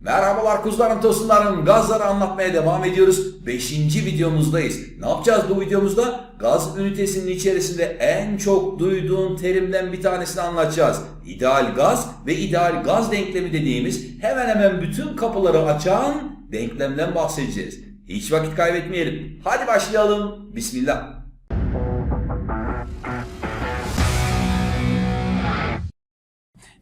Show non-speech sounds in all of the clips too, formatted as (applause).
Merhabalar kuzularım tosunlarım gazları anlatmaya devam ediyoruz. 5. videomuzdayız. Ne yapacağız bu videomuzda? Gaz ünitesinin içerisinde en çok duyduğun terimden bir tanesini anlatacağız. İdeal gaz ve ideal gaz denklemi dediğimiz hemen hemen bütün kapıları açan denklemden bahsedeceğiz. Hiç vakit kaybetmeyelim. Hadi başlayalım. Bismillah.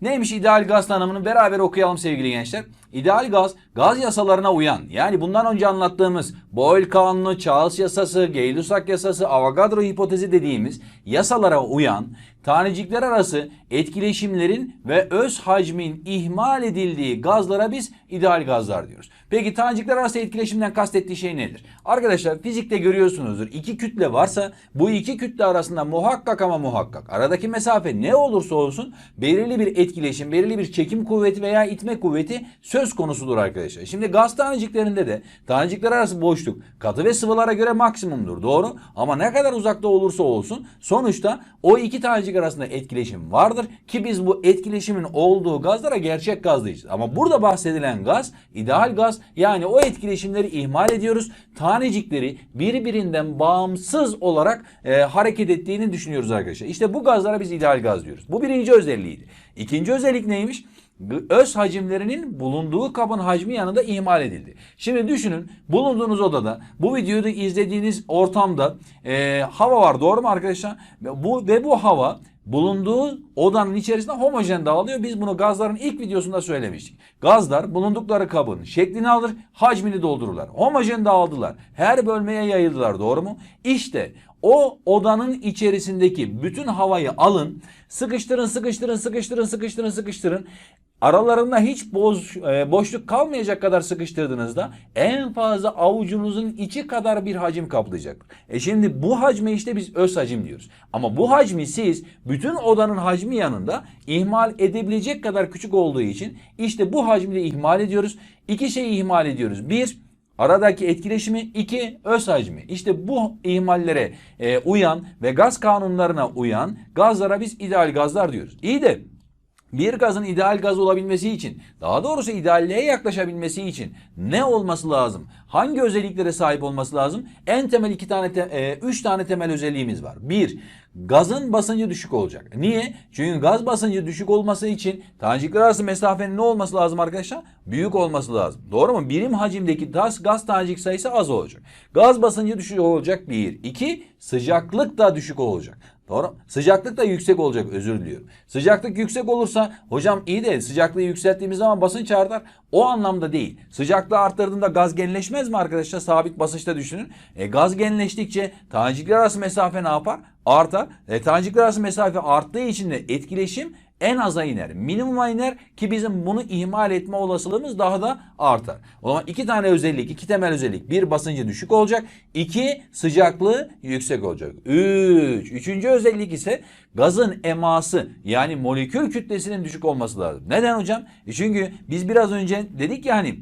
Neymiş ideal gaz tanımını beraber okuyalım sevgili gençler. İdeal gaz, gaz yasalarına uyan yani bundan önce anlattığımız Boyle kanunu, Charles yasası, Gay-Lussac yasası, Avogadro hipotezi dediğimiz yasalara uyan tanecikler arası etkileşimlerin ve öz hacmin ihmal edildiği gazlara biz ideal gazlar diyoruz. Peki tanecikler arası etkileşimden kastettiği şey nedir? Arkadaşlar fizikte görüyorsunuzdur. İki kütle varsa bu iki kütle arasında muhakkak ama muhakkak aradaki mesafe ne olursa olsun belirli bir etkileşim, belirli bir çekim kuvveti veya itme kuvveti söz konusudur arkadaşlar. Şimdi gaz taneciklerinde de tanecikler arası boşluk katı ve sıvılara göre maksimumdur. Doğru ama ne kadar uzakta olursa olsun sonuçta o iki tanecik arasında etkileşim vardır ki biz bu etkileşimin olduğu gazlara gerçek gaz diyeceğiz. Ama burada bahsedilen gaz ideal gaz yani o etkileşimleri ihmal ediyoruz. Tanecikleri birbirinden bağımsız olarak e, hareket ettiğini düşünüyoruz arkadaşlar. İşte bu gazlara biz ideal gaz diyoruz. Bu birinci özelliğiydi. İkinci özellik neymiş? Öz hacimlerinin bulunduğu kabın hacmi yanında ihmal edildi. Şimdi düşünün bulunduğunuz odada bu videoyu izlediğiniz ortamda e, hava var doğru mu arkadaşlar? Bu ve bu hava bulunduğu odanın içerisinde homojen dağılıyor. Biz bunu gazların ilk videosunda söylemiştik. Gazlar bulundukları kabın şeklini alır, hacmini doldururlar. Homojen dağıldılar. Her bölmeye yayıldılar doğru mu? İşte o odanın içerisindeki bütün havayı alın, sıkıştırın, sıkıştırın, sıkıştırın, sıkıştırın, sıkıştırın. Aralarında hiç boş, e, boşluk kalmayacak kadar sıkıştırdığınızda en fazla avucunuzun içi kadar bir hacim kaplayacak. E şimdi bu hacme işte biz öz hacim diyoruz. Ama bu hacmi siz bütün odanın hacmi yanında ihmal edebilecek kadar küçük olduğu için işte bu hacmi de ihmal ediyoruz. İki şeyi ihmal ediyoruz. Bir, Aradaki etkileşimi iki öz hacmi. İşte bu ihmallere e, uyan ve gaz kanunlarına uyan gazlara biz ideal gazlar diyoruz. İyi de bir gazın ideal gaz olabilmesi için, daha doğrusu idealliğe yaklaşabilmesi için ne olması lazım? Hangi özelliklere sahip olması lazım? En temel iki tane, te, e, üç tane temel özelliğimiz var. Bir, gazın basıncı düşük olacak. Niye? Çünkü gaz basıncı düşük olması için tanecikler arası mesafenin ne olması lazım arkadaşlar? Büyük olması lazım. Doğru mu? Birim hacimdeki gaz, gaz tanecik sayısı az olacak. Gaz basıncı düşük olacak bir. İki, sıcaklık da düşük olacak. Doğru. Sıcaklık da yüksek olacak özür diliyorum. Sıcaklık yüksek olursa hocam iyi de sıcaklığı yükselttiğimiz zaman basınç artar. O anlamda değil. Sıcaklığı arttırdığında gaz genleşmez mi arkadaşlar? Sabit basınçta düşünün. E, gaz genleştikçe tanecikler arası mesafe ne yapar? Artar. E, tanecikler arası mesafe arttığı için de etkileşim en aza iner. Minimuma iner ki bizim bunu ihmal etme olasılığımız daha da artar. O zaman iki tane özellik, iki temel özellik. Bir basıncı düşük olacak. iki sıcaklığı yüksek olacak. Üç. Üçüncü özellik ise gazın eması yani molekül kütlesinin düşük olması lazım. Neden hocam? E çünkü biz biraz önce dedik ya hani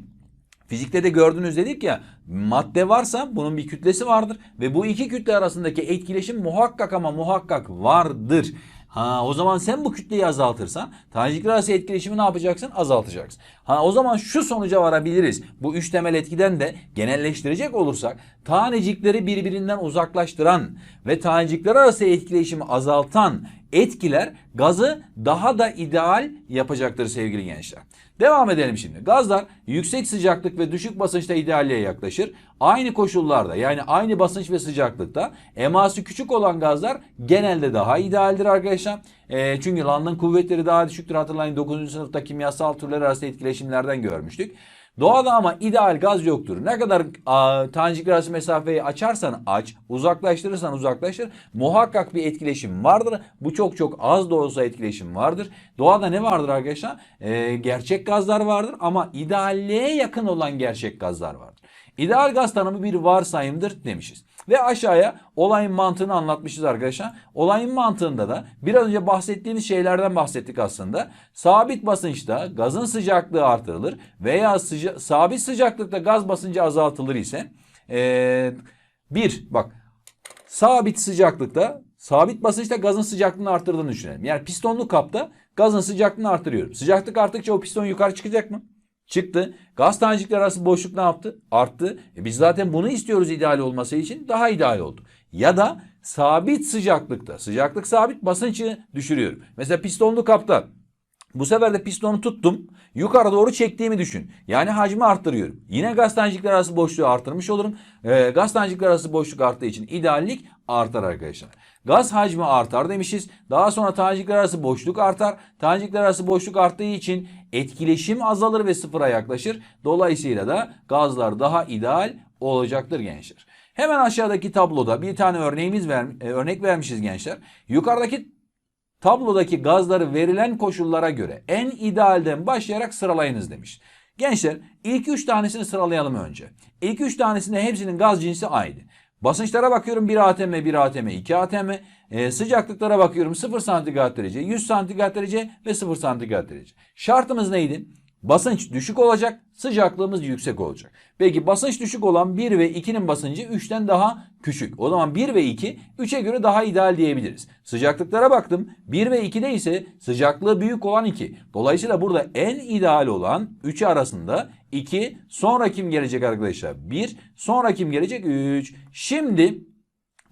Fizikte de gördünüz dedik ya madde varsa bunun bir kütlesi vardır ve bu iki kütle arasındaki etkileşim muhakkak ama muhakkak vardır. Ha o zaman sen bu kütleyi azaltırsan tanecikler arası etkileşimi ne yapacaksın? Azaltacaksın. Ha o zaman şu sonuca varabiliriz. Bu üç temel etkiden de genelleştirecek olursak tanecikleri birbirinden uzaklaştıran ve tanecikler arası etkileşimi azaltan etkiler gazı daha da ideal yapacaktır sevgili gençler. Devam edelim şimdi. Gazlar yüksek sıcaklık ve düşük basınçta idealliğe yaklaşır. Aynı koşullarda yani aynı basınç ve sıcaklıkta eması küçük olan gazlar genelde daha idealdir arkadaşlar. E, çünkü London kuvvetleri daha düşüktür. Hatırlayın 9. sınıfta kimyasal türler arası etkileşimlerden görmüştük. Doğada ama ideal gaz yoktur. Ne kadar a, tanecikler arası mesafeyi açarsan aç, uzaklaştırırsan uzaklaştır. Muhakkak bir etkileşim vardır. Bu çok çok az da olsa etkileşim vardır. Doğada ne vardır arkadaşlar? Ee, gerçek gazlar vardır ama idealliğe yakın olan gerçek gazlar vardır. İdeal gaz tanımı bir varsayımdır demişiz. Ve aşağıya olayın mantığını anlatmışız arkadaşlar. Olayın mantığında da biraz önce bahsettiğimiz şeylerden bahsettik aslında. Sabit basınçta gazın sıcaklığı artırılır veya sıca sabit sıcaklıkta gaz basıncı azaltılır ise ee, bir bak sabit sıcaklıkta sabit basınçta gazın sıcaklığını arttırdığını düşünelim. Yani pistonlu kapta gazın sıcaklığını artırıyorum. Sıcaklık arttıkça o piston yukarı çıkacak mı? Çıktı. Gaz tanecikler arası boşluk ne yaptı? Arttı. E biz zaten bunu istiyoruz ideal olması için. Daha ideal oldu. Ya da sabit sıcaklıkta. Sıcaklık sabit basıncı düşürüyorum. Mesela pistonlu kapta bu sefer de pistonu tuttum. Yukarı doğru çektiğimi düşün. Yani hacmi arttırıyorum. Yine gaz tanecikler arası boşluğu artırmış olurum. Ee, gaz tanecikler arası boşluk arttığı için ideallik artar arkadaşlar. Gaz hacmi artar demişiz. Daha sonra tanecikler arası boşluk artar. Tanecikler arası boşluk arttığı için etkileşim azalır ve sıfıra yaklaşır. Dolayısıyla da gazlar daha ideal olacaktır gençler. Hemen aşağıdaki tabloda bir tane örneğimiz ver, e, örnek vermişiz gençler. Yukarıdaki Tablodaki gazları verilen koşullara göre en idealden başlayarak sıralayınız demiş. Gençler ilk 3 tanesini sıralayalım önce. İlk 3 tanesinde hepsinin gaz cinsi aynı. Basınçlara bakıyorum 1 atm, 1 atm, 2 atm. E, sıcaklıklara bakıyorum 0 santigrat derece, 100 santigrat derece ve 0 santigrat derece. Şartımız neydi? Basınç düşük olacak, sıcaklığımız yüksek olacak. Peki basınç düşük olan 1 ve 2'nin basıncı 3'ten daha küçük. O zaman 1 ve 2 3'e göre daha ideal diyebiliriz. Sıcaklıklara baktım. 1 ve 2'de ise sıcaklığı büyük olan 2. Dolayısıyla burada en ideal olan 3'ü arasında 2. Sonra kim gelecek arkadaşlar? 1. Sonra kim gelecek? 3. Şimdi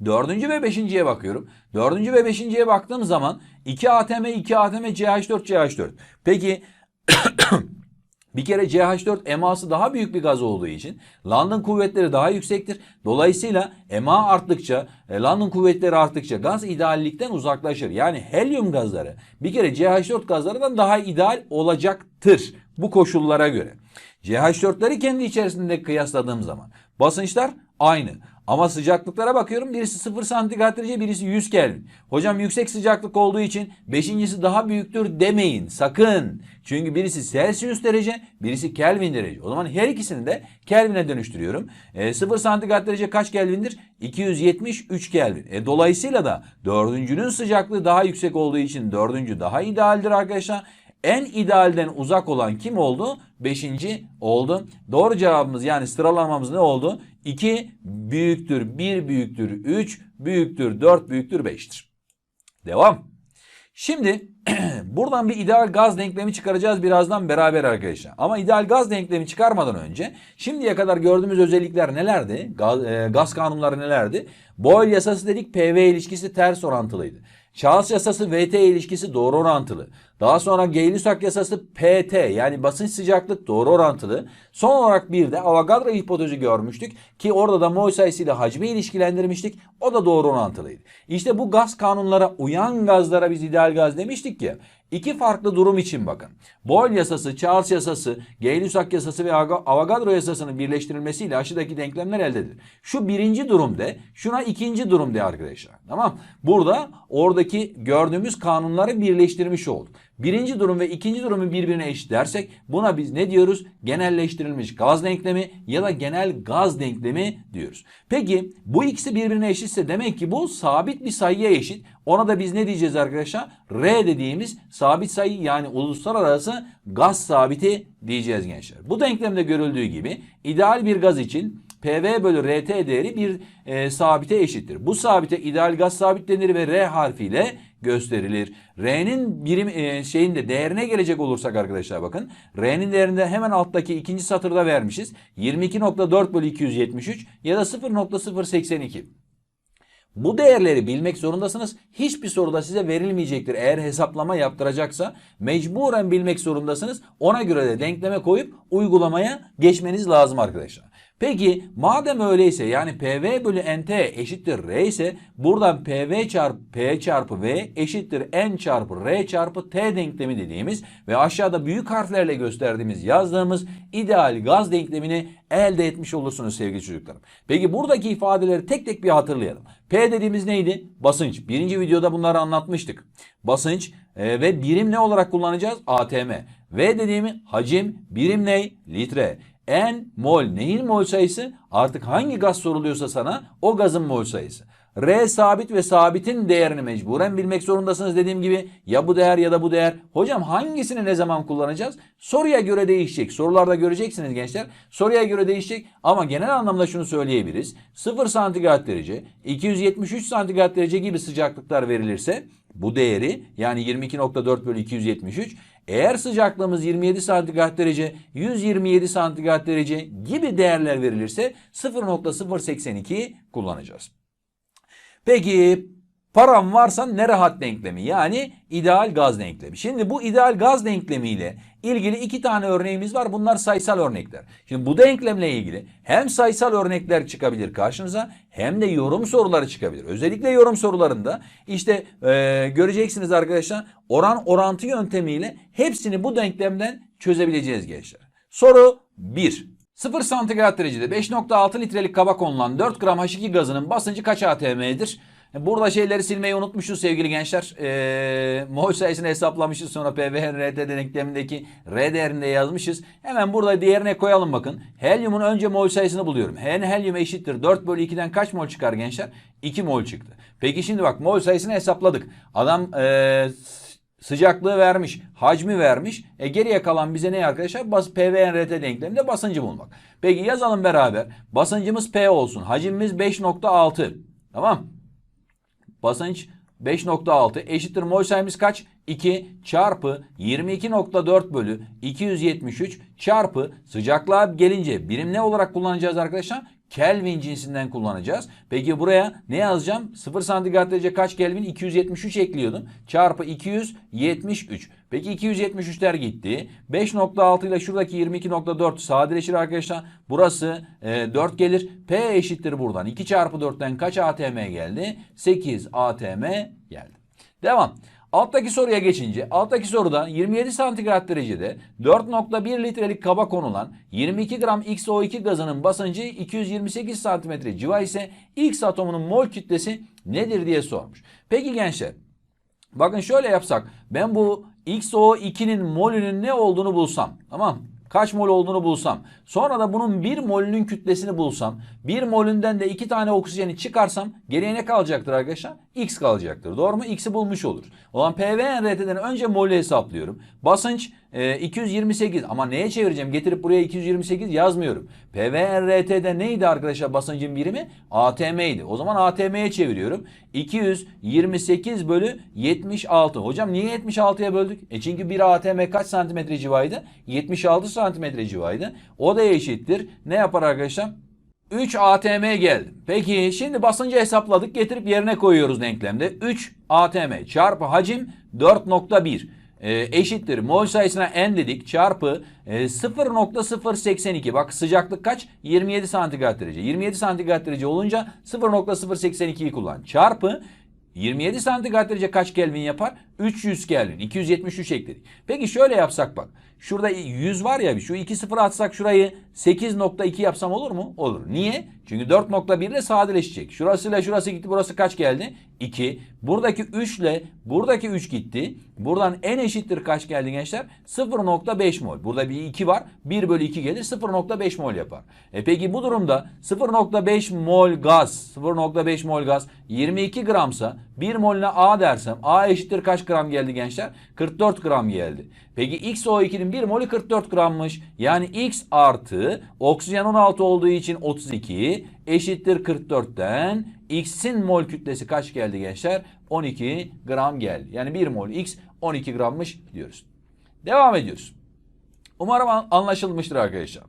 Dördüncü ve beşinciye bakıyorum. Dördüncü ve beşinciye baktığım zaman 2 ATM, 2 ATM, CH4, CH4. Peki bir kere CH4 eması daha büyük bir gaz olduğu için London kuvvetleri daha yüksektir. Dolayısıyla ema arttıkça, e, London kuvvetleri arttıkça gaz ideallikten uzaklaşır. Yani helyum gazları bir kere CH4 gazlarından daha ideal olacaktır bu koşullara göre. CH4'leri kendi içerisinde kıyasladığım zaman basınçlar aynı. Ama sıcaklıklara bakıyorum birisi 0 santigrat derece birisi 100 Kelvin. Hocam yüksek sıcaklık olduğu için beşincisi daha büyüktür demeyin sakın. Çünkü birisi Celsius derece birisi Kelvin derece. O zaman her ikisini de Kelvin'e dönüştürüyorum. E, 0 santigrat derece kaç Kelvin'dir? 273 Kelvin. E, dolayısıyla da dördüncünün sıcaklığı daha yüksek olduğu için dördüncü daha idealdir arkadaşlar. En idealden uzak olan kim oldu? Beşinci oldu. Doğru cevabımız yani sıralamamız ne oldu? 2 büyüktür 1 büyüktür 3 büyüktür 4 büyüktür 5'tir. Devam. Şimdi (clears throat) buradan bir ideal gaz denklemi çıkaracağız birazdan beraber arkadaşlar. Ama ideal gaz denklemi çıkarmadan önce şimdiye kadar gördüğümüz özellikler nelerdi? Gaz, e, gaz kanunları nelerdi? Boyle yasası dedik PV ilişkisi ters orantılıydı. Charles yasası VT ilişkisi doğru orantılı. Daha sonra Gay-Lussac yasası PT yani basınç sıcaklık doğru orantılı. Son olarak bir de Avogadro hipotezi görmüştük ki orada da mol sayısıyla hacmi ilişkilendirmiştik. O da doğru orantılıydı. İşte bu gaz kanunlara uyan gazlara biz ideal gaz demiştik ya. İki farklı durum için bakın. Boyle yasası, Charles yasası, Gay-Lussac yasası ve Avogadro yasasının birleştirilmesiyle aşağıdaki denklemler elde edilir. Şu birinci durumda, şuna ikinci durumda arkadaşlar. Tamam. Burada oradaki gördüğümüz kanunları birleştirmiş olduk. Birinci durum ve ikinci durumu birbirine eşit dersek buna biz ne diyoruz? Genelleştirilmiş gaz denklemi ya da genel gaz denklemi diyoruz. Peki bu ikisi birbirine eşitse demek ki bu sabit bir sayıya eşit. Ona da biz ne diyeceğiz arkadaşlar? R dediğimiz sabit sayı yani uluslararası gaz sabiti diyeceğiz gençler. Bu denklemde görüldüğü gibi ideal bir gaz için PV bölü RT değeri bir e, sabite eşittir. Bu sabite ideal gaz sabit denir ve R harfiyle gösterilir. R'nin birim e, şeyinde değerine gelecek olursak arkadaşlar bakın. R'nin değerinde hemen alttaki ikinci satırda vermişiz. 22.4 bölü 273 ya da 0.082. Bu değerleri bilmek zorundasınız. Hiçbir soruda size verilmeyecektir. Eğer hesaplama yaptıracaksa mecburen bilmek zorundasınız. Ona göre de denkleme koyup uygulamaya geçmeniz lazım arkadaşlar. Peki madem öyleyse yani PV bölü NT eşittir R ise buradan PV çarpı P çarpı V eşittir N çarpı R çarpı T denklemi dediğimiz ve aşağıda büyük harflerle gösterdiğimiz yazdığımız ideal gaz denklemini elde etmiş olursunuz sevgili çocuklarım. Peki buradaki ifadeleri tek tek bir hatırlayalım. P dediğimiz neydi? Basınç. Birinci videoda bunları anlatmıştık. Basınç e, ve birim ne olarak kullanacağız? ATM. V dediğimi hacim, birim ne? Litre. N mol neyin mol sayısı? Artık hangi gaz soruluyorsa sana o gazın mol sayısı. R sabit ve sabitin değerini mecburen bilmek zorundasınız dediğim gibi ya bu değer ya da bu değer. Hocam hangisini ne zaman kullanacağız? Soruya göre değişecek. Sorularda göreceksiniz gençler. Soruya göre değişecek ama genel anlamda şunu söyleyebiliriz. 0 santigrat derece, 273 santigrat derece gibi sıcaklıklar verilirse bu değeri yani 22.4 bölü 273 Eğer sıcaklığımız 27 santigrat derece, 127 santigrat derece gibi değerler verilirse 0.082 kullanacağız. Peki param varsa ne rahat denklemi yani ideal gaz denklemi. Şimdi bu ideal gaz denklemiyle ilgili iki tane örneğimiz var. Bunlar sayısal örnekler. Şimdi bu denklemle ilgili hem sayısal örnekler çıkabilir karşınıza hem de yorum soruları çıkabilir. Özellikle yorum sorularında işte e, göreceksiniz arkadaşlar oran orantı yöntemiyle hepsini bu denklemden çözebileceğiz gençler. Soru 1. 0 santigrat derecede 5.6 litrelik kaba konulan 4 gram H2 gazının basıncı kaç atm'dir? Burada şeyleri silmeyi unutmuşuz sevgili gençler. Ee, mol sayısını hesaplamışız sonra PVRT denklemindeki R değerini de yazmışız. Hemen burada diğerine koyalım bakın. Helyumun önce mol sayısını buluyorum. N helyum eşittir 4 bölü 2'den kaç mol çıkar gençler? 2 mol çıktı. Peki şimdi bak mol sayısını hesapladık. Adam ee, sıcaklığı vermiş, hacmi vermiş. E geriye kalan bize ne arkadaşlar? Bas PVRT denkleminde basıncı bulmak. Peki yazalım beraber. Basıncımız P olsun. Hacimimiz 5.6. Tamam. Basınç 5.6 eşittir mol sayımız kaç? 2 çarpı 22.4 bölü 273 çarpı sıcaklığa gelince birim ne olarak kullanacağız arkadaşlar? Kelvin cinsinden kullanacağız. Peki buraya ne yazacağım? 0 santigrat derece kaç Kelvin? 273 ekliyordum. Çarpı 273. Peki 273'ler gitti. 5.6 ile şuradaki 22.4 sadeleşir arkadaşlar. Burası e, 4 gelir. P eşittir buradan. 2 çarpı 4'ten kaç ATM geldi? 8 ATM geldi. Devam. Alttaki soruya geçince alttaki soruda 27 santigrat derecede 4.1 litrelik kaba konulan 22 gram XO2 gazının basıncı 228 santimetre civa ise X atomunun mol kütlesi nedir diye sormuş. Peki gençler bakın şöyle yapsak ben bu XO2'nin molünün ne olduğunu bulsam tamam kaç mol olduğunu bulsam sonra da bunun 1 molünün kütlesini bulsam 1 molünden de 2 tane oksijeni çıkarsam geriye ne kalacaktır arkadaşlar? X kalacaktır. Doğru mu? X'i bulmuş olur. O zaman PVNRT'den önce molü hesaplıyorum. Basınç e, 228 ama neye çevireceğim? Getirip buraya 228 yazmıyorum. PVNRT'de neydi arkadaşlar basıncın birimi? ATM'ydi. O zaman ATM'ye çeviriyorum. 228 bölü 76. Hocam niye 76'ya böldük? E çünkü bir ATM kaç santimetre civaydı? 76 santimetre civaydı. O da eşittir. Ne yapar arkadaşlar? 3 ATM geldi. Peki şimdi basıncı hesapladık getirip yerine koyuyoruz denklemde. 3 ATM çarpı hacim 4.1 e, eşittir. Mol sayısına n dedik çarpı e, 0.082 bak sıcaklık kaç? 27 santigrat derece. 27 santigrat derece olunca 0.082'yi kullan. Çarpı 27 santigrat derece kaç Kelvin yapar? 300 Kelvin. 273 ekledik. Peki şöyle yapsak bak. Şurada 100 var ya şu 2 sıfır atsak şurayı 8.2 yapsam olur mu? Olur. Niye? Çünkü 4.1 ile sadeleşecek. Şurasıyla şurası gitti. Burası kaç geldi? 2. Buradaki 3 ile buradaki 3 gitti. Buradan n eşittir kaç geldi gençler? 0.5 mol. Burada bir 2 var. 1 bölü 2 gelir 0.5 mol yapar. E peki bu durumda 0.5 mol gaz 0.5 mol gaz 22 gramsa 1 molüne A dersem A eşittir kaç gram geldi gençler? 44 gram geldi. Peki XO2'nin 1 molü 44 grammış. Yani X artı oksijen 16 olduğu için 32 eşittir 44'ten X'in mol kütlesi kaç geldi gençler? 12 gram geldi. Yani 1 mol X 12 grammış diyoruz. Devam ediyoruz. Umarım anlaşılmıştır arkadaşlar.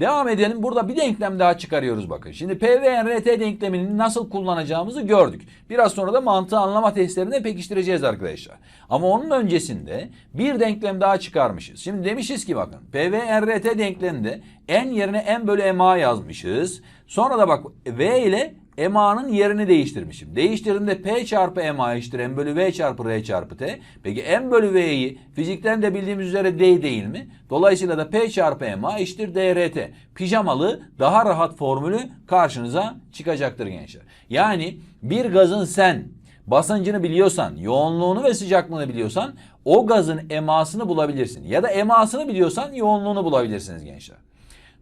Devam edelim. Burada bir denklem daha çıkarıyoruz bakın. Şimdi PVNRT denklemini nasıl kullanacağımızı gördük. Biraz sonra da mantığı anlama testlerini pekiştireceğiz arkadaşlar. Ama onun öncesinde bir denklem daha çıkarmışız. Şimdi demişiz ki bakın PVNRT denkleminde n yerine n bölü ma yazmışız. Sonra da bak v ile MA'nın yerini değiştirmişim. Değiştirdiğimde P çarpı MA eşittir M bölü V çarpı R çarpı T. Peki M bölü V'yi fizikten de bildiğimiz üzere D değil mi? Dolayısıyla da P çarpı MA eşittir DRT. Pijamalı daha rahat formülü karşınıza çıkacaktır gençler. Yani bir gazın sen basıncını biliyorsan, yoğunluğunu ve sıcaklığını biliyorsan o gazın emasını bulabilirsin. Ya da emasını biliyorsan yoğunluğunu bulabilirsiniz gençler.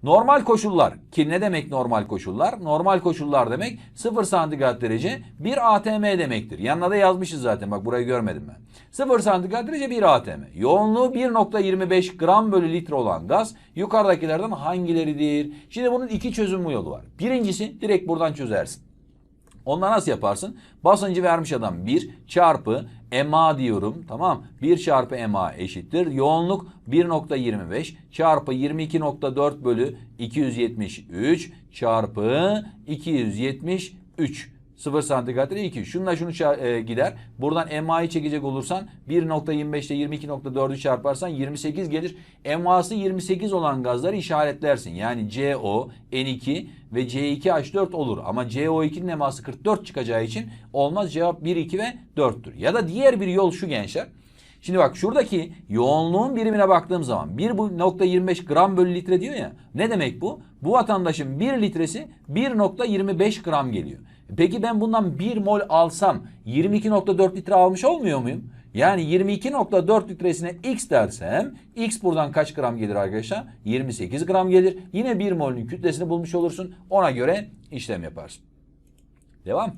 Normal koşullar ki ne demek normal koşullar? Normal koşullar demek 0 santigrat derece 1 atm demektir. Yanına da yazmışız zaten bak burayı görmedim ben. 0 santigrat derece 1 atm. Yoğunluğu 1.25 gram bölü litre olan gaz yukarıdakilerden hangileridir? Şimdi bunun iki çözüm yolu var. Birincisi direkt buradan çözersin. Ondan nasıl yaparsın? Basıncı vermiş adam 1 çarpı MA diyorum. Tamam. 1 çarpı MA eşittir. Yoğunluk 1.25 çarpı 22.4 bölü 273 çarpı 273. 0 santigrat 2. Şununla şunu e, gider. Buradan MA'yı çekecek olursan 1.25 ile 22.4'ü çarparsan 28 gelir. MA'sı 28 olan gazları işaretlersin. Yani CO, N2 ve C2H4 olur. Ama CO2'nin MA'sı 44 çıkacağı için olmaz. Cevap 1, 2 ve 4'tür. Ya da diğer bir yol şu gençler. Şimdi bak şuradaki yoğunluğun birimine baktığım zaman 1.25 gram bölü litre diyor ya. Ne demek bu? Bu vatandaşın 1 litresi 1.25 gram geliyor. Peki ben bundan 1 mol alsam 22.4 litre almış olmuyor muyum? Yani 22.4 litresine x dersem x buradan kaç gram gelir arkadaşlar? 28 gram gelir. Yine 1 molün kütlesini bulmuş olursun. Ona göre işlem yaparsın. Devam.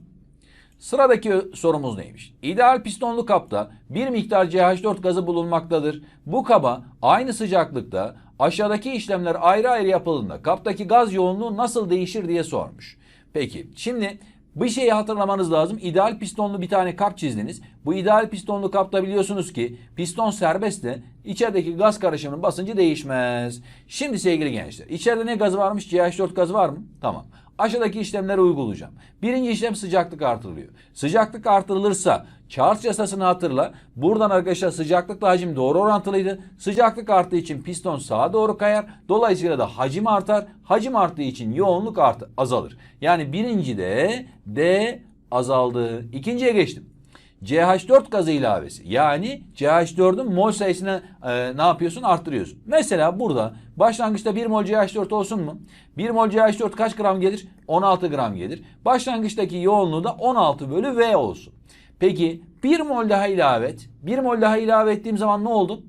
Sıradaki sorumuz neymiş? İdeal pistonlu kapta bir miktar CH4 gazı bulunmaktadır. Bu kaba aynı sıcaklıkta aşağıdaki işlemler ayrı ayrı yapıldığında kaptaki gaz yoğunluğu nasıl değişir diye sormuş. Peki şimdi bir şeyi hatırlamanız lazım. İdeal pistonlu bir tane kap çizdiniz. Bu ideal pistonlu kapta biliyorsunuz ki piston serbest de içerideki gaz karışımının basıncı değişmez. Şimdi sevgili gençler içeride ne gazı varmış? CH4 gazı var mı? Tamam. Aşağıdaki işlemleri uygulayacağım. Birinci işlem sıcaklık artırılıyor. Sıcaklık artırılırsa Charles yasasını hatırla. Buradan arkadaşlar sıcaklıkla hacim doğru orantılıydı. Sıcaklık arttığı için piston sağa doğru kayar. Dolayısıyla da hacim artar. Hacim arttığı için yoğunluk art azalır. Yani birinci de D azaldı. İkinciye geçtim. CH4 gazı ilavesi. Yani CH4'ün mol sayısını e, ne yapıyorsun? Arttırıyorsun. Mesela burada başlangıçta 1 mol CH4 olsun mu? 1 mol CH4 kaç gram gelir? 16 gram gelir. Başlangıçtaki yoğunluğu da 16 bölü V olsun. Peki 1 mol daha ilave et. 1 mol daha ilave ettiğim zaman ne oldu?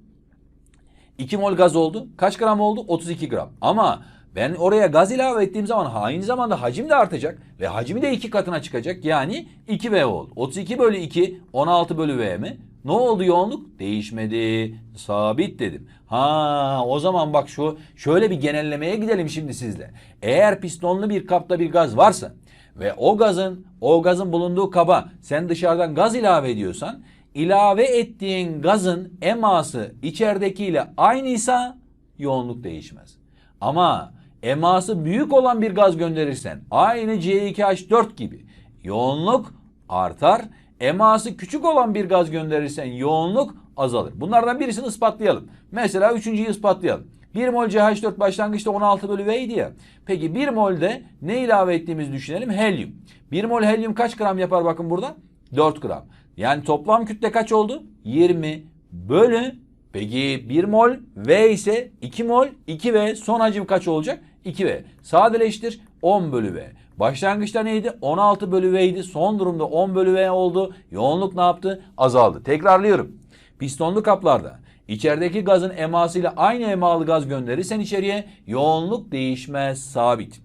2 mol gaz oldu. Kaç gram oldu? 32 gram. Ama ben oraya gaz ilave ettiğim zaman aynı zamanda hacim de artacak ve hacmi de iki katına çıkacak. Yani 2V oldu. 32 bölü 2 16 bölü V mi? Ne oldu yoğunluk? Değişmedi. Sabit dedim. Ha o zaman bak şu şöyle bir genellemeye gidelim şimdi sizle. Eğer pistonlu bir kapta bir gaz varsa ve o gazın o gazın bulunduğu kaba sen dışarıdan gaz ilave ediyorsan ilave ettiğin gazın eması içeridekiyle aynıysa yoğunluk değişmez. Ama eması büyük olan bir gaz gönderirsen aynı C2H4 gibi yoğunluk artar. Eması küçük olan bir gaz gönderirsen yoğunluk azalır. Bunlardan birisini ispatlayalım. Mesela üçüncüyü ispatlayalım. 1 mol CH4 başlangıçta 16 bölü V'ydi ya. Peki 1 molde ne ilave ettiğimizi düşünelim? Helyum. 1 mol helyum kaç gram yapar bakın burada? 4 gram. Yani toplam kütle kaç oldu? 20 bölü Peki 1 mol V ise 2 mol 2V son hacim kaç olacak? 2V. Sadeleştir 10 bölü V. Başlangıçta neydi? 16 bölü V'ydi. Son durumda 10 bölü V oldu. Yoğunluk ne yaptı? Azaldı. Tekrarlıyorum. Pistonlu kaplarda içerideki gazın emasıyla aynı emalı gaz gönderirsen içeriye yoğunluk değişmez sabit.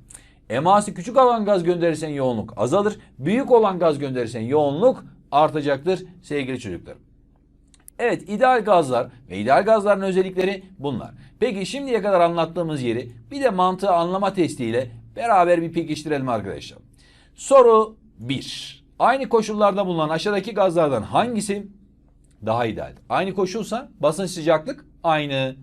Eması küçük olan gaz gönderirsen yoğunluk azalır. Büyük olan gaz gönderirsen yoğunluk artacaktır sevgili çocuklarım. Evet ideal gazlar ve ideal gazların özellikleri bunlar. Peki şimdiye kadar anlattığımız yeri bir de mantığı anlama testiyle beraber bir pekiştirelim arkadaşlar. Soru 1. Aynı koşullarda bulunan aşağıdaki gazlardan hangisi daha ideal? Aynı koşulsa basınç sıcaklık aynı.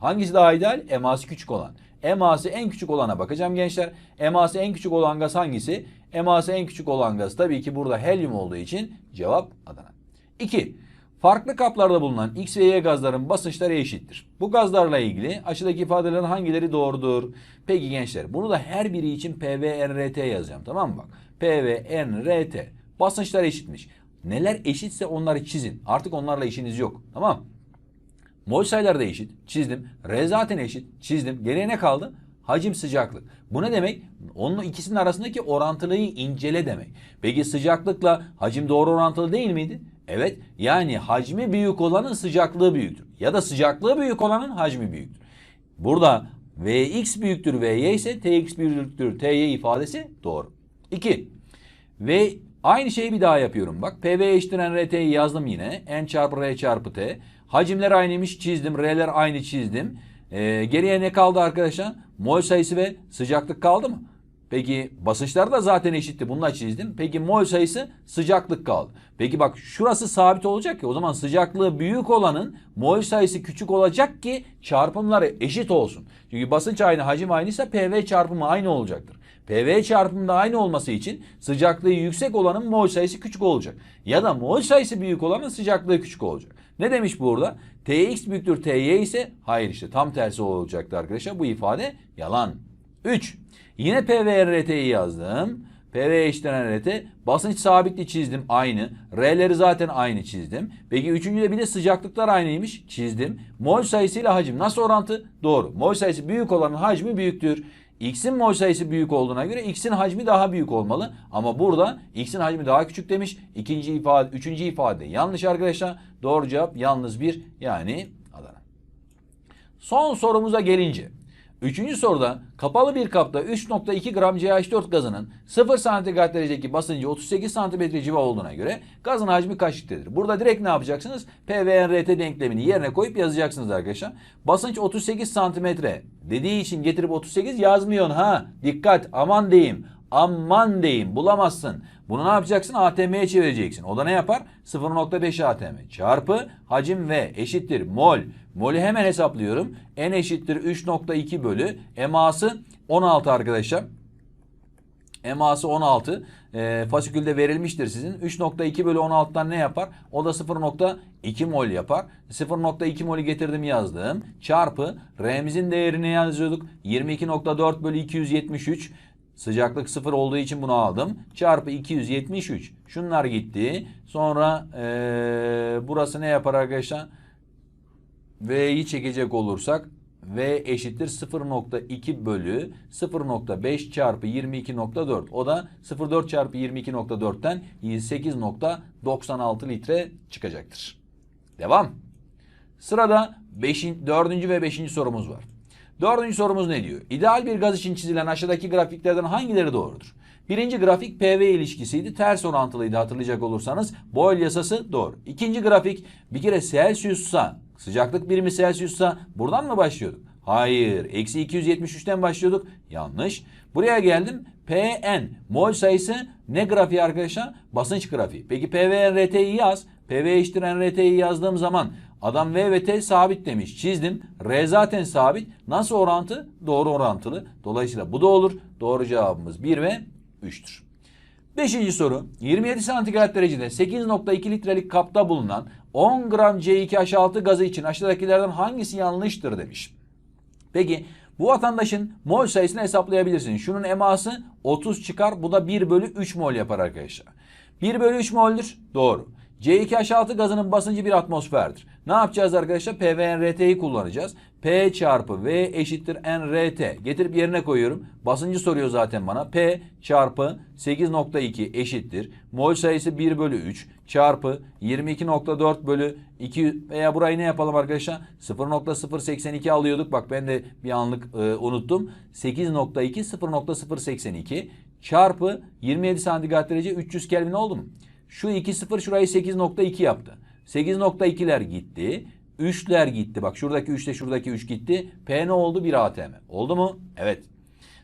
Hangisi daha ideal? Eması küçük olan. Eması en küçük olana bakacağım gençler. Eması en küçük olan gaz hangisi? Eması en küçük olan gaz tabii ki burada helyum olduğu için cevap Adana. 2. Farklı kaplarda bulunan X ve Y gazların basınçları eşittir. Bu gazlarla ilgili aşağıdaki ifadelerin hangileri doğrudur? Peki gençler bunu da her biri için PVNRT yazacağım tamam mı bak? PVNRT basınçlar eşitmiş. Neler eşitse onları çizin. Artık onlarla işiniz yok. Tamam Mol sayıları da eşit. Çizdim. R zaten eşit. Çizdim. Geriye ne kaldı? Hacim sıcaklık. Bu ne demek? Onun ikisinin arasındaki orantılıyı incele demek. Peki sıcaklıkla hacim doğru orantılı değil miydi? Evet. Yani hacmi büyük olanın sıcaklığı büyüktür. Ya da sıcaklığı büyük olanın hacmi büyüktür. Burada Vx büyüktür Vy ise Tx büyüktür Ty ifadesi doğru. 2. Ve aynı şeyi bir daha yapıyorum. Bak PV eşittir NRT'yi yazdım yine. N çarpı R çarpı T. Hacimler aynıymış çizdim. R'ler aynı çizdim. Ee, geriye ne kaldı arkadaşlar? Mol sayısı ve sıcaklık kaldı mı? Peki basınçlar da zaten eşitti. Bununla çizdim. Peki mol sayısı sıcaklık kaldı. Peki bak şurası sabit olacak ya o zaman sıcaklığı büyük olanın mol sayısı küçük olacak ki çarpımları eşit olsun. Çünkü basınç aynı hacim aynıysa PV çarpımı aynı olacaktır. PV çarpımında aynı olması için sıcaklığı yüksek olanın mol sayısı küçük olacak. Ya da mol sayısı büyük olanın sıcaklığı küçük olacak. Ne demiş burada? Tx büyüktür Ty ise hayır işte tam tersi olacaktı arkadaşlar. Bu ifade yalan. 3. Yine PV RT'yi yazdım. PV eşittir RT. Basınç sabitli çizdim aynı. R'leri zaten aynı çizdim. Peki üçüncüde bir de sıcaklıklar aynıymış çizdim. Mol sayısıyla hacim nasıl orantı? Doğru. Mol sayısı büyük olanın hacmi büyüktür. X'in mol sayısı büyük olduğuna göre X'in hacmi daha büyük olmalı. Ama burada X'in hacmi daha küçük demiş. İkinci ifade, üçüncü ifade yanlış arkadaşlar. Doğru cevap yalnız bir yani Adana. Son sorumuza gelince. Üçüncü soruda kapalı bir kapta 3.2 gram CH4 gazının 0 santigrat derecedeki basıncı 38 santimetre civa olduğuna göre gazın hacmi kaç litredir? Burada direkt ne yapacaksınız? PVNRT denklemini yerine koyup yazacaksınız arkadaşlar. Basınç 38 santimetre dediği için getirip 38 yazmıyorsun ha. Dikkat aman diyeyim. Aman diyeyim bulamazsın. Bunu ne yapacaksın? ATM'ye çevireceksin. O da ne yapar? 0.5 ATM çarpı hacim V eşittir mol. Mol'ü hemen hesaplıyorum. N eşittir 3.2 bölü eması 16 arkadaşlar. Eması 16. E, fasikülde verilmiştir sizin. 3.2 bölü 16'dan ne yapar? O da 0.2 mol yapar. 0.2 molü getirdim yazdım. Çarpı R'mizin değerini yazıyorduk. 22.4 bölü 273. Sıcaklık 0 olduğu için bunu aldım. Çarpı 273. Şunlar gitti. Sonra e, burası ne yapar arkadaşlar? V'yi çekecek olursak V eşittir 0.2 bölü 0.5 çarpı 22.4. O da 0.4 çarpı 22.4'ten 8.96 litre çıkacaktır. Devam. Sırada 5. 4. ve 5. sorumuz var. Dördüncü sorumuz ne diyor? İdeal bir gaz için çizilen aşağıdaki grafiklerden hangileri doğrudur? Birinci grafik PV ilişkisiydi. Ters orantılıydı hatırlayacak olursanız. Boyle yasası doğru. İkinci grafik bir kere Celsius'sa sıcaklık birimi Celsius'sa buradan mı başlıyorduk? Hayır. Eksi 273'ten başlıyorduk. Yanlış. Buraya geldim. Pn mol sayısı ne grafiği arkadaşlar? Basınç grafiği. Peki PV RT'yi yaz. PV eşittir NRT'yi yazdığım zaman adam V ve T sabit demiş. Çizdim. R zaten sabit. Nasıl orantı? Doğru orantılı. Dolayısıyla bu da olur. Doğru cevabımız 1 ve 3'tür. Beşinci soru. 27 santigrat derecede 8.2 litrelik kapta bulunan 10 gram C2H6 gazı için aşağıdakilerden hangisi yanlıştır demiş. Peki bu vatandaşın mol sayısını hesaplayabilirsin. Şunun eması 30 çıkar. Bu da 1 bölü 3 mol yapar arkadaşlar. 1 bölü 3 moldür. Doğru. C2H6 gazının basıncı bir atmosferdir. Ne yapacağız arkadaşlar? PVNRT'yi kullanacağız. P çarpı V eşittir NRT. Getirip yerine koyuyorum. Basıncı soruyor zaten bana. P çarpı 8.2 eşittir. Mol sayısı 1 bölü 3 çarpı 22.4 bölü 2 veya burayı ne yapalım arkadaşlar? 0.082 alıyorduk. Bak ben de bir anlık e, unuttum. 8.2 0.082 çarpı 27 santigrat derece 300 Kelvin oldu mu? Şu 2 0 şurayı 8.2 yaptı. 8.2'ler gitti. 3'ler gitti. Bak şuradaki 3 ile şuradaki 3 gitti. P ne oldu? 1 ATM. Oldu mu? Evet.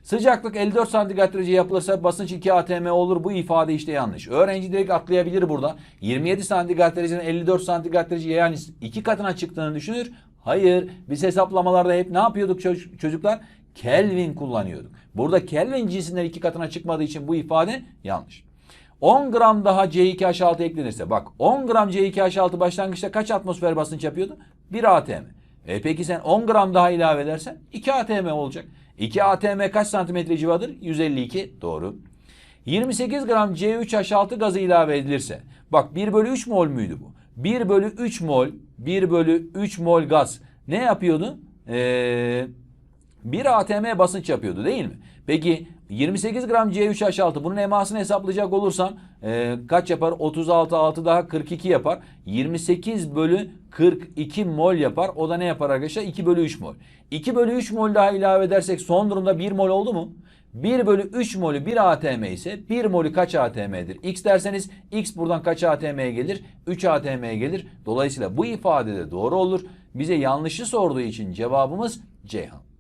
Sıcaklık 54 santigrat derece yapılırsa basınç 2 ATM olur. Bu ifade işte yanlış. Öğrenci direkt atlayabilir burada. 27 santigrat dereceden 54 santigrat derece yani iki katına çıktığını düşünür. Hayır. Biz hesaplamalarda hep ne yapıyorduk çocuklar? Kelvin kullanıyorduk. Burada Kelvin cinsinden iki katına çıkmadığı için bu ifade yanlış. 10 gram daha C2H6 eklenirse bak 10 gram C2H6 başlangıçta kaç atmosfer basınç yapıyordu? 1 ATM. E peki sen 10 gram daha ilave edersen 2 ATM olacak. 2 ATM kaç santimetre civadır? 152 doğru. 28 gram C3H6 gazı ilave edilirse bak 1 bölü 3 mol müydü bu? 1 bölü 3 mol 1 bölü 3 mol gaz ne yapıyordu? Eee 1 ATM basınç yapıyordu değil mi? Peki 28 gram C3H6 bunun emasını hesaplayacak olursam e, kaç yapar? 36 6 daha 42 yapar. 28 bölü 42 mol yapar. O da ne yapar arkadaşlar? 2 bölü 3 mol. 2 bölü 3 mol daha ilave edersek son durumda 1 mol oldu mu? 1 bölü 3 molü 1 ATM ise 1 molü kaç ATM'dir? X derseniz X buradan kaç ATM'ye gelir? 3 ATM'ye gelir. Dolayısıyla bu ifade de doğru olur. Bize yanlışı sorduğu için cevabımız Ceyhan.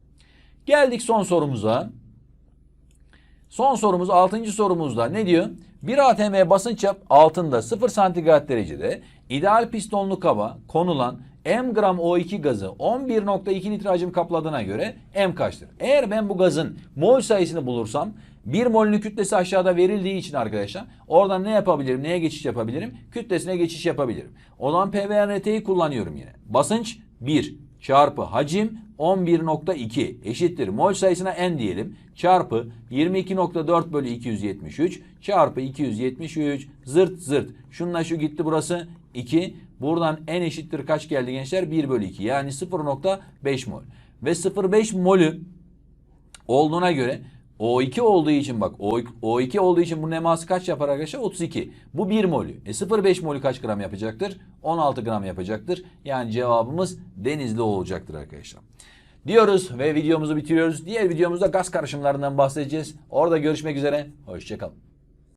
Geldik son sorumuza. Son sorumuz 6. sorumuzda ne diyor? Bir ATM basınç altında 0 santigrat derecede ideal pistonlu kaba konulan M gram O2 gazı 11.2 litre hacim kapladığına göre M kaçtır? Eğer ben bu gazın mol sayısını bulursam 1 molünün kütlesi aşağıda verildiği için arkadaşlar oradan ne yapabilirim? Neye geçiş yapabilirim? Kütlesine geçiş yapabilirim. O zaman PVRT'yi kullanıyorum yine. Basınç 1 çarpı hacim 11.2 eşittir. Mol sayısına n diyelim. Çarpı 22.4 bölü 273 çarpı 273 zırt zırt. Şununla şu gitti burası 2. Buradan n eşittir kaç geldi gençler? 1 bölü 2 yani 0.5 mol. Ve 0.5 molü olduğuna göre O2 olduğu için bak O- O2 olduğu için bunun eması kaç yapar arkadaşlar? 32. Bu 1 molü. E 0,5 molü kaç gram yapacaktır? 16 gram yapacaktır. Yani cevabımız denizli olacaktır arkadaşlar. Diyoruz ve videomuzu bitiriyoruz. Diğer videomuzda gaz karışımlarından bahsedeceğiz. Orada görüşmek üzere. Hoşçakalın.